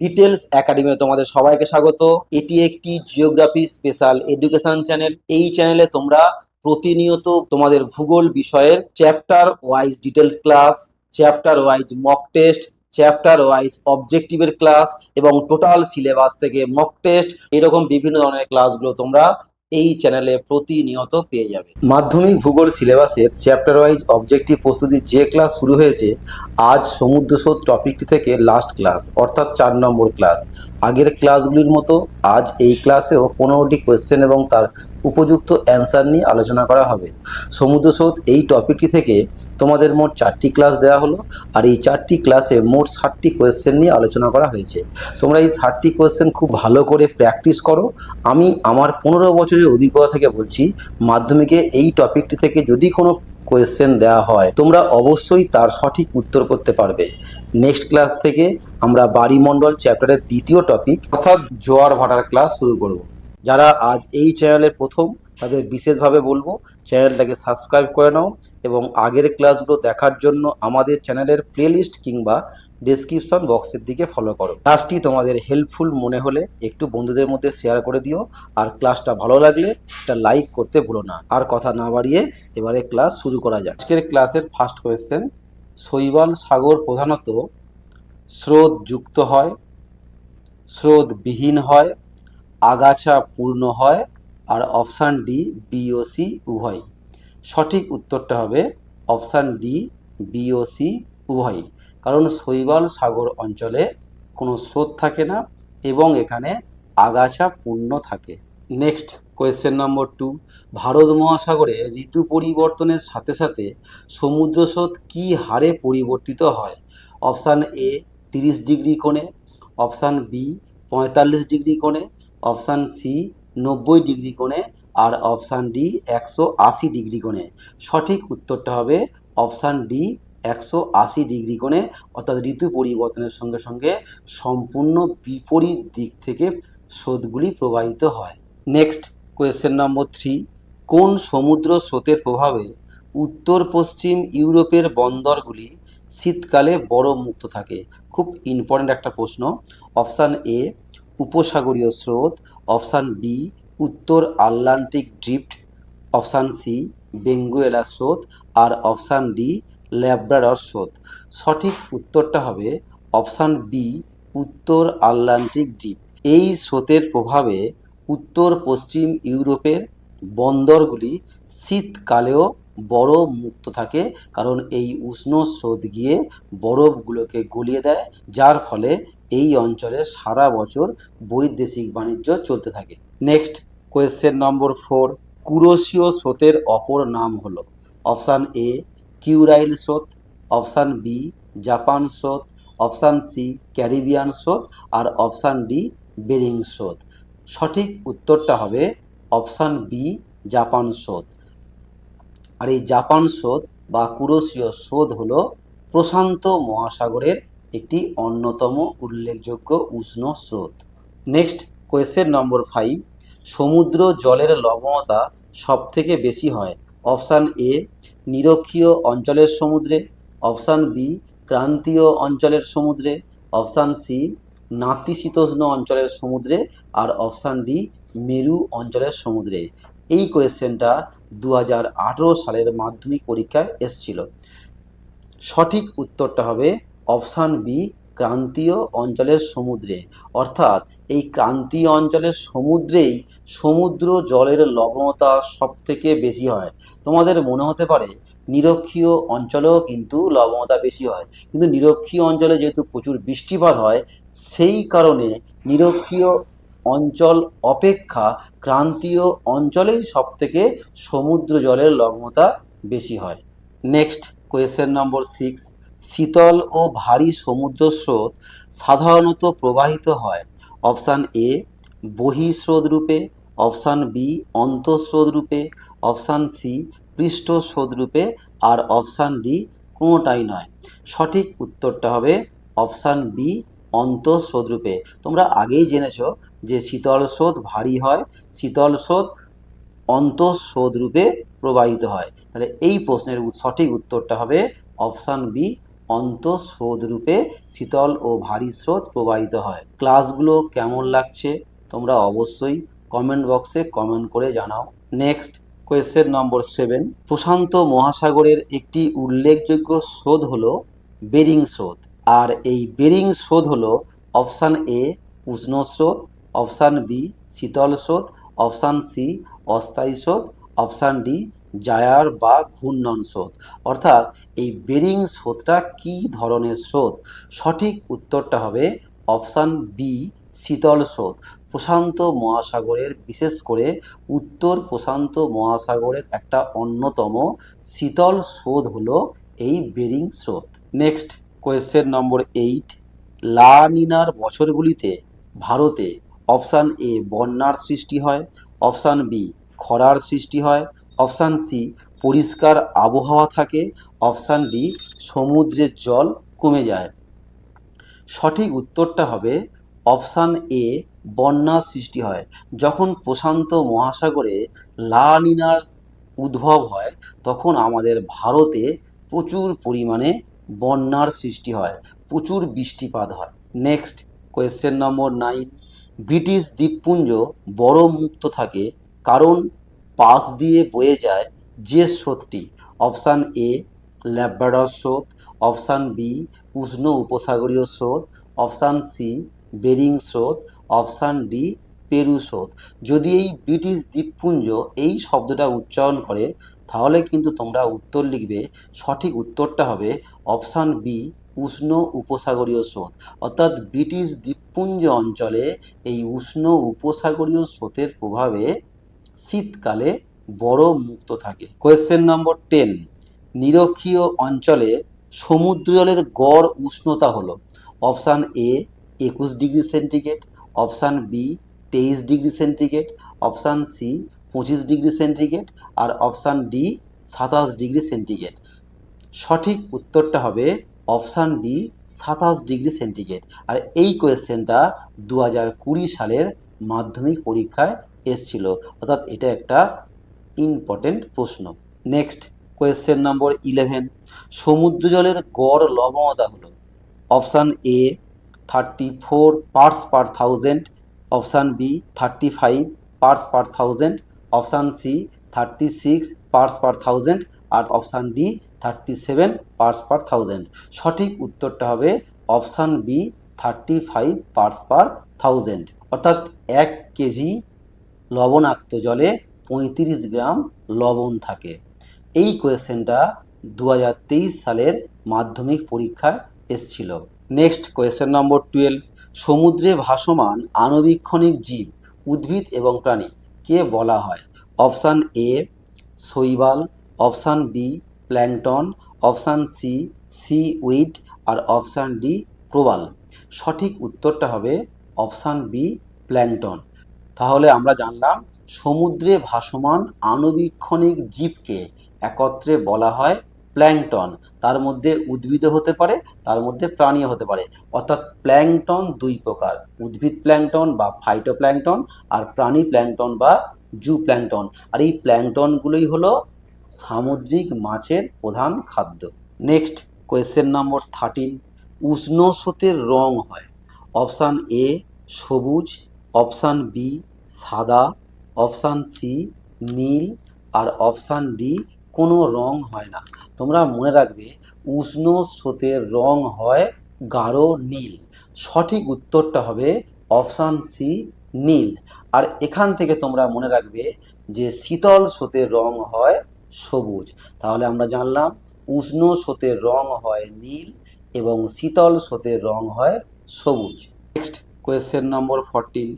Details academy তোমাদের সবাইকে স্বাগত। এটি একটি জিওগ্রাফি স্পেশাল এডুকেশন চ্যানেল এই চ্যানেলে তোমরা প্রতিনিয়ত তোমাদের ভূগোল বিষয়ের chapter wise details class chapter wise mock test chapter wise অবজেক্টিভের class এবং টোটাল সিলেবাস থেকে মক টেস্ট এরকম বিভিন্ন ধরনের ক্লাসগুলো তোমরা এই চ্যানেলে প্রতিনিয়ত পেয়ে যাবে। মাধ্যমিক ভূগোল সিলেবাসের চ্যাপ্টার ওয়াইজ অবজেক্টিভ প্রস্তুতির যে ক্লাস শুরু হয়েছে, আজ সমুদ্র টপিকটি থেকে লাস্ট ক্লাস অর্থাৎ চার নম্বর ক্লাস আগের ক্লাসগুলির মতো আজ এই ক্লাসেও পনেরোটি কোয়েশ্চেন এবং তার উপযুক্ত অ্যান্সার নিয়ে আলোচনা করা হবে। সমুদ্র স্রোত এই টপিকটি থেকে তোমাদের মোট চারটি ক্লাস দেওয়া হলো, আর এই চারটি ক্লাসে মোট ষাটটি কোয়েশ্চেন নিয়ে আলোচনা করা হয়েছে। তোমরা এই ষাটটি কোয়েশ্চেন খুব ভালো করে প্র্যাকটিস করো। আমি আমার পনেরো বছরের অভিজ্ঞতা থেকে বলছি, মাধ্যমিকে এই টপিকটি থেকে যদি কোনো কোয়েশ্চেন দেওয়া হয়, তোমরা অবশ্যই তার সঠিক উত্তর করতে পারবে। নেক্সট ক্লাস থেকে আমরা বাড়িমণ্ডল চ্যাপ্টারের দ্বিতীয় টপিক অর্থাৎ জোয়ার ভাটার ক্লাস শুরু করব। যারা আজ এই চ্যানেলের প্রথম, তাদের বিশেষভাবে বলব চ্যানেলটাকে সাবস্ক্রাইব করে নাও এবং আগের ক্লাসগুলো দেখার জন্য আমাদের চ্যানেলের প্লেলিস্ট কিংবা ডেসক্রিপশন বক্সের দিকে ফলো করো। ক্লাসটি তোমাদের হেল্পফুল মনে হলে একটু বন্ধুদের মধ্যে শেয়ার করে দিও, আর ক্লাসটা ভালো লাগলে একটা লাইক করতে ভুলো না। আর কথা না বাড়িয়ে এবারে ক্লাস শুরু করা যাক। আজকের ক্লাসের ফার্স্ট কোয়েশ্চেন শৈবাল সাগর প্রধানত স্রোত যুক্ত হয়, স্রোত বিহীন হয়, আগাছা পূর্ণ হয় আর অপশান ডি বি ও সি উভয় সঠিক উত্তরটা হবে অপশান ডি বি ও সি উভয় কারণ শৈবাল সাগর অঞ্চলে কোনো স্রোত থাকে না এবং এখানে আগাছা পূর্ণ থাকে। Next. Question number two Bharat মহাসাগরে ঋতু পরিবর্তনের সাথে সাথে সমুদ্র স্রোত কী হারে পরিবর্তিত হয়? অপশান এ তিরিশ ডিগ্রি কোণে অপশান বি পঁয়তাল্লিশ ডিগ্রি কোণে অপশান সি নব্বই ডিগ্রি কোণে আর অপশান ডি একশো আশি ডিগ্রি কোণে। সঠিক উত্তরটা হবে অপশান ডি একশো আশি ডিগ্রি কোণে, অর্থাৎ ঋতু পরিবর্তনের সঙ্গে সঙ্গে সম্পূর্ণ বিপরীত দিক থেকে স্রোতগুলি প্রবাহিত হয়। নেক্সট কোয়েশ্চেন নম্বর থ্রি, কোন সমুদ্র স্রোতের প্রভাবে উত্তর পশ্চিম ইউরোপের বন্দরগুলি শীতকালে বরফ মুক্ত থাকে? খুব ইম্পর্ট্যান্ট একটা প্রশ্ন। অপশান এ, উপসাগরীয় স্রোত। অপশান বি, উত্তর Atlantic drift. Option C Benguela স্রোত। আর অপশান ডি, ল্যাব্রাডর স্রোত। সঠিক উত্তরটা হবে অপশান বি, উত্তর আটলান্টিক ড্রিফট। এই স্রোতের প্রভাবে উত্তর পশ্চিম ইউরোপের বন্দরগুলি শীতকালেও বরফ মুক্ত থাকে, কারণ এই উষ্ণ স্রোত গিয়ে বরফগুলোকে গলিয়ে দেয়, যার ফলে এই অঞ্চলে সারা বছর বৈদেশিক বাণিজ্য চলতে থাকে। নেক্সট, কোয়েশ্চেন নম্বর ফোর কুরোশীয় স্রোতের অপর নাম হলো অপশান এ, কিউরাইল স্রোত, অপশান বি, জাপান স্রোত, অপশান সি, ক্যারিবিয়ান স্রোত, আর অপশান ডি, বেরিং স্রোত। সঠিক উত্তরটা হবে অপশান বি, জাপান স্রোত। আর এই জাপান স্রোত বা কুরোশীয় স্রোত হলো প্রশান্ত মহাসাগরের একটি অন্যতম উল্লেখযোগ্য উষ্ণ স্রোত। নেক্সট কোয়েশ্চেন নম্বর ফাইভ সমুদ্র জলের লবণতা সবথেকে বেশি হয়? অপশান এ, নিরক্ষীয় অঞ্চলের সমুদ্রে। অপশান বি, ক্রান্তীয় অঞ্চলের সমুদ্রে। অপশান সি নাতিশীতোষ্ণ অঞ্চলের সমুদ্রে আর অপশান ডি মেরু অঞ্চলের সমুদ্রে। এই কোয়েশ্চেনটা দু হাজার আঠেরো সালের মাধ্যমিক পরীক্ষায় এসছিল। সঠিক উত্তরটা হবে অপশান বি ক্রান্তীয় অঞ্চলের সমুদ্রে। অর্থাৎ এই ক্রান্তীয় অঞ্চলের সমুদ্রেই সমুদ্র জলের লবণতা সব থেকে বেশি হয়। তোমাদের মনে হতে পারে, নিরক্ষীয় অঞ্চলেও কিন্তু লবণতা বেশি হয়। কিন্তু নিরক্ষীয় অঞ্চলে যেহেতু প্রচুর বৃষ্টিপাত হয়, সেই কারণে নিরক্ষীয় অঞ্চল অপেক্ষা ক্রান্তীয় অঞ্চলেই সব থেকে সমুদ্র জলের লবণতা বেশি হয়। নেক্সট কোয়েশ্চেন নম্বর সিক্স শীতল ও ভারী সমুদ্র স্রোত সাধারণত প্রবাহিত হয়। অপশান এ, বহিঃস্রোত রূপে। অপশান বি অন্তঃস্রোত রূপে। অপশান সি পৃষ্ঠস্রোত রূপে। আর অপশান ডি কোনোটাই নয়। সঠিক উত্তরটা হবে অপশান বি অন্তঃস্রোত রূপে। তোমরা আগেই জেনেছো যে শীতল স্রোত ভারী হয়, শীতল স্রোত অন্তঃস্রোত রূপে প্রবাহিত হয়। তাহলে এই প্রশ্নের সঠিক উত্তরটা হবে অপশান বি অন্তঃস্রোত রূপে শীতল ও ভারী স্রোত প্রবাহিত হয়। ক্লাসগুলো কেমন লাগছে? তোমরা অবশ্যই কমেন্ট বক্সে কমেন্ট করে জানাও। নেক্সট কোয়েশ্চেন নম্বর সেভেন প্রশান্ত মহাসাগরের একটি উল্লেখযোগ্য স্রোত হল বেরিং স্রোত। আর এই বেরিং স্রোত হল অপশান এ উষ্ণ স্রোত অপশান বি শীতল স্রোত অপশান সি অস্থায়ী স্রোত অপশান ডি, জায়ার বা ঘূর্ণন স্রোত। অর্থাৎ এই বেরিং স্রোতটা কী ধরনের স্রোত? সঠিক উত্তরটা হবে অপশান বি, শীতল স্রোত। প্রশান্ত মহাসাগরের, বিশেষ করে উত্তর প্রশান্ত মহাসাগরের একটা অন্যতম শীতল স্রোত হলো এই বেরিং স্রোত। নেক্সট, কোয়েশ্চেন নম্বর এইট, লা নিনার বছরগুলিতে ভারতে অপশান এ বন্যার সৃষ্টি হয়। অপশান বি খরার সৃষ্টি হয়। অপশান সি, পরিষ্কার আবহাওয়া থাকে। অপশান ডি সমুদ্রের জল কমে যায়। সঠিক উত্তরটা হবে অপশান এ বন্যার সৃষ্টি হয়। যখন প্রশান্ত মহাসাগরে লালিনার উদ্ভব হয়, তখন আমাদের ভারতে প্রচুর পরিমাণে বন্যার সৃষ্টি হয়। প্রচুর বৃষ্টিপাত হয়। Next, question number nine, British দ্বীপপুঞ্জ বড় মুক্ত থাকে কারণ পাশ দিয়ে বয়ে যায় যে স্রোতটি। অপশান এ, ল্যাব্রাডর স্রোত। অপশান বি, উষ্ণ উপসাগরীয় স্রোত। অপশান সি, বেরিং স্রোত। অপশান ডি, পেরু স্রোত। যদি এই ব্রিটিশ দ্বীপপুঞ্জ এই শব্দটা উচ্চারণ করে, তাহলে কিন্তু তোমরা উত্তর লিখবে, সঠিক উত্তরটা হবে অপশান বি, উষ্ণ উপসাগরীয় স্রোত। অর্থাৎ ব্রিটিশ দ্বীপপুঞ্জ অঞ্চলে এই উষ্ণ উপসাগরীয় স্রোতের প্রভাবে শীতকালে বড় মুক্ত থাকে। কোয়েশ্চেন নম্বর টেন নিরক্ষীয় অঞ্চলে সমুদ্র জলের গড় উষ্ণতা হলো। অপশান এ একুশ ডিগ্রি সেন্টিগ্রেড। অপশান বি তেইশ ডিগ্রি সেন্টিগ্রেড। অপশান সি পঁচিশ ডিগ্রি সেন্টিগ্রেড। আর অপশান ডি সাতাশ ডিগ্রি সেন্টিগ্রেড। সঠিক উত্তরটা হবে অপশান ডি সাতাশ ডিগ্রি সেন্টিগ্রেড। আর এই কোয়েশ্চেনটা দু হাজার কুড়ি সালের মাধ্যমিক পরীক্ষায় এসছিল। অর্থাৎ এটা একটা ইম্পর্টেন্ট প্রশ্ন। নেক্সট কোয়েশ্চেন নম্বর ইলেভেন সমুদ্র জলের গড় লবণতা হলো। Option A thirty four parts per thousand option B thirty five parts per thousand option C thirty six parts per thousand R option D thirty seven parts per thousand সঠিক উত্তরটা হবে option B thirty five parts per thousand অর্থাৎ এক KG লবণাক্ত জলে পঁয়ত্রিশ গ্রাম লবণ থাকে। এই কোয়েশ্চেনটা দু হাজার তেইশ সালের মাধ্যমিক পরীক্ষায় এসছিল। Next question number twelve. সমুদ্রে ভাসমান আণুবীক্ষণিক জীব, উদ্ভিদ এবং প্রাণী কে বলা হয়? অপশান এ, শৈবাল, option B, plankton, option C seaweed আর অপশান ডি, প্রবাল। সঠিক উত্তরটা হবে অপশান বি, প্ল্যাংটন। তাহলে আমরা জানলাম, সমুদ্রে ভাসমান আণুবীক্ষণিক জীবকে একত্রে বলা হয় প্ল্যাংটন। তার মধ্যে উদ্ভিদ হতে পারে, তার মধ্যে প্রাণীও হতে পারে। অর্থাৎ প্ল্যাংটন দুই প্রকার, উদ্ভিদ প্ল্যাংটন বা ফাইটোপ্ল্যাংটন আর প্রাণী প্ল্যাংটন বা জু প্ল্যাংটন। আর এই প্ল্যাংটনগুলোই হলো সামুদ্রিক মাছের প্রধান খাদ্য। নেক্সট, কোয়েশ্চেন নম্বর থার্টিন, উষ্ণ স্রোতের রং হয়। অপশান এ সবুজ, অপশান বি সাদা, অপশান সি নীল আর অপশান ডি কোনো রং হয় না। তোমরা মনে রাখবে, উষ্ণ স্রোতের রং হয় গাঢ় নীল। সঠিক উত্তরটা হবে অপশান সি নীল। আর এখান থেকে তোমরা মনে রাখবে যে শীতল স্রোতের রং হয় সবুজ। তাহলে আমরা জানলাম, উষ্ণ স্রোতের রং হয় নীল এবং শীতল স্রোতের রং হয় সবুজ। নেক্সট কোয়েশ্চেন নম্বর ফোরটিন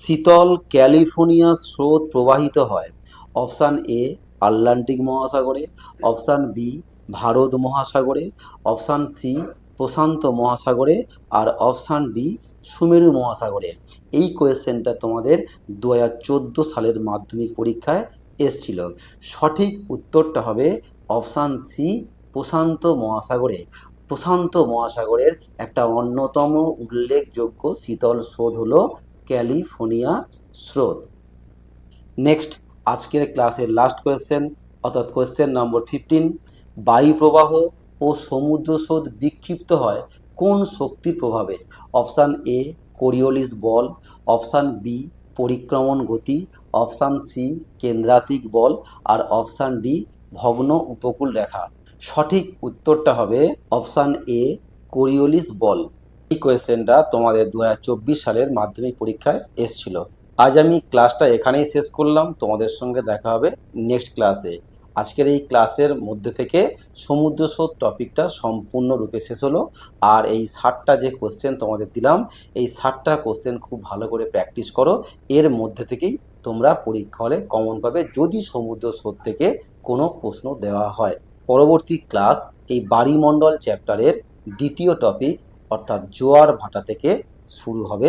শীতল ক্যালিফোর্নিয়া স্রোত প্রবাহিত হয়। অপশান এ, আটলান্টিক মহাসাগরে। অপশান বি, ভারত মহাসাগরে। অপশান সি, প্রশান্ত মহাসাগরে। আর অপশান ডি, সুমেরু মহাসাগরে। এই কোয়েশ্চেনটা তোমাদের দু হাজার চোদ্দ সালের মাধ্যমিক পরীক্ষায় এসছিল। সঠিক উত্তরটা হবে অপশান সি, প্রশান্ত মহাসাগরে। প্রশান্ত মহাসাগরের একটা অন্যতম উল্লেখযোগ্য শীতল স্রোত হলো ক্যালিফোর্নিয়া স্রোত। নেক্সট আজকের ক্লাসের লাস্ট কোয়েশ্চেন অর্থাৎ কোয়েশ্চেন নম্বর ফিফটিন বায়ু প্রবাহ ও ও সমুদ্র স্রোত বিক্ষিপ্ত হয় কোন শক্তির প্রভাবে? অপশান এ কোরিওলিস বল। অপশান বি পরিক্রমণ গতি। অপশান সি কেন্দ্রাতিক বল। আর অপশান ডি ভগ্ন উপকূল রেখা। সঠিক উত্তরটা হবে অপশান এ কোরিওলিস বল। এই কোয়েশ্চেনটা তোমাদের দু হাজার চব্বিশ সালের মাধ্যমিক পরীক্ষায় এসছিল। আজ আমি ক্লাসটা এখানেই শেষ করলাম। তোমাদের সঙ্গে দেখা হবে নেক্সট ক্লাসে। আজকের এই ক্লাসের মধ্যে থেকে সমুদ্র স্রোত টপিকটা সম্পূর্ণরূপে শেষ হলো। আর এই ষাটটা যে কোশ্চেন তোমাদের দিলাম, এই ষাটটা কোশ্চেন খুব ভালো করে প্র্যাকটিস করো। এর মধ্যে থেকেই তোমরা পরীক্ষা হলে কমন পাবে যদি সমুদ্র স্রোত থেকে কোনো প্রশ্ন দেওয়া হয়। পরবর্তী ক্লাস এই বাড়িমণ্ডল চ্যাপ্টারের দ্বিতীয় টপিক অর্থাৎ জোয়ার ভাটা থেকে শুরু হবে